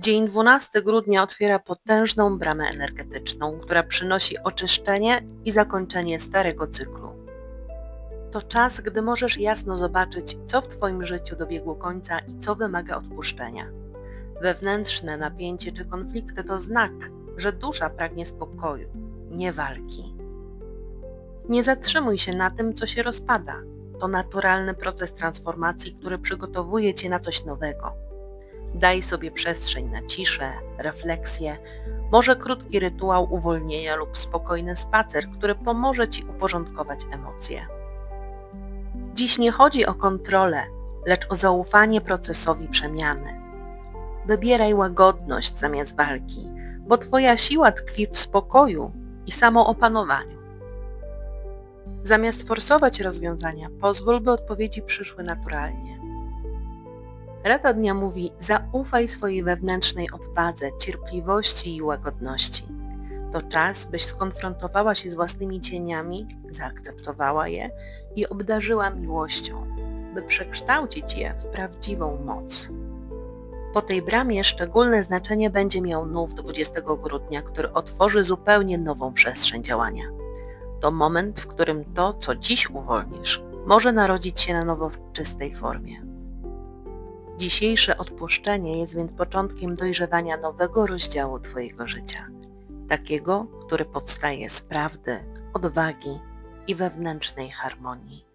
Dzień 12 grudnia otwiera potężną bramę energetyczną, która przynosi oczyszczenie i zakończenie starego cyklu. To czas, gdy możesz jasno zobaczyć, co w Twoim życiu dobiegło końca i co wymaga odpuszczenia. Wewnętrzne napięcie czy konflikty to znak, że dusza pragnie spokoju, nie walki. Nie zatrzymuj się na tym, co się rozpada. To naturalny proces transformacji, który przygotowuje Cię na coś nowego. Daj sobie przestrzeń na ciszę, refleksję, może krótki rytuał uwolnienia lub spokojny spacer, który pomoże Ci uporządkować emocje. Dziś nie chodzi o kontrolę, lecz o zaufanie procesowi przemiany. Wybieraj łagodność zamiast walki, bo Twoja siła tkwi w spokoju i samoopanowaniu. Zamiast forsować rozwiązania, pozwól, by odpowiedzi przyszły naturalnie. Rada dnia mówi: zaufaj swojej wewnętrznej odwadze, cierpliwości i łagodności. To czas, byś skonfrontowała się z własnymi cieniami, zaakceptowała je i obdarzyła miłością, by przekształcić je w prawdziwą moc. Po tej bramie szczególne znaczenie będzie miał nów 20 grudnia, który otworzy zupełnie nową przestrzeń działania. To moment, w którym to, co dziś uwolnisz, może narodzić się na nowo w czystej formie. Dzisiejsze odpuszczenie jest więc początkiem dojrzewania nowego rozdziału Twojego życia. Takiego, który powstaje z prawdy, odwagi i wewnętrznej harmonii.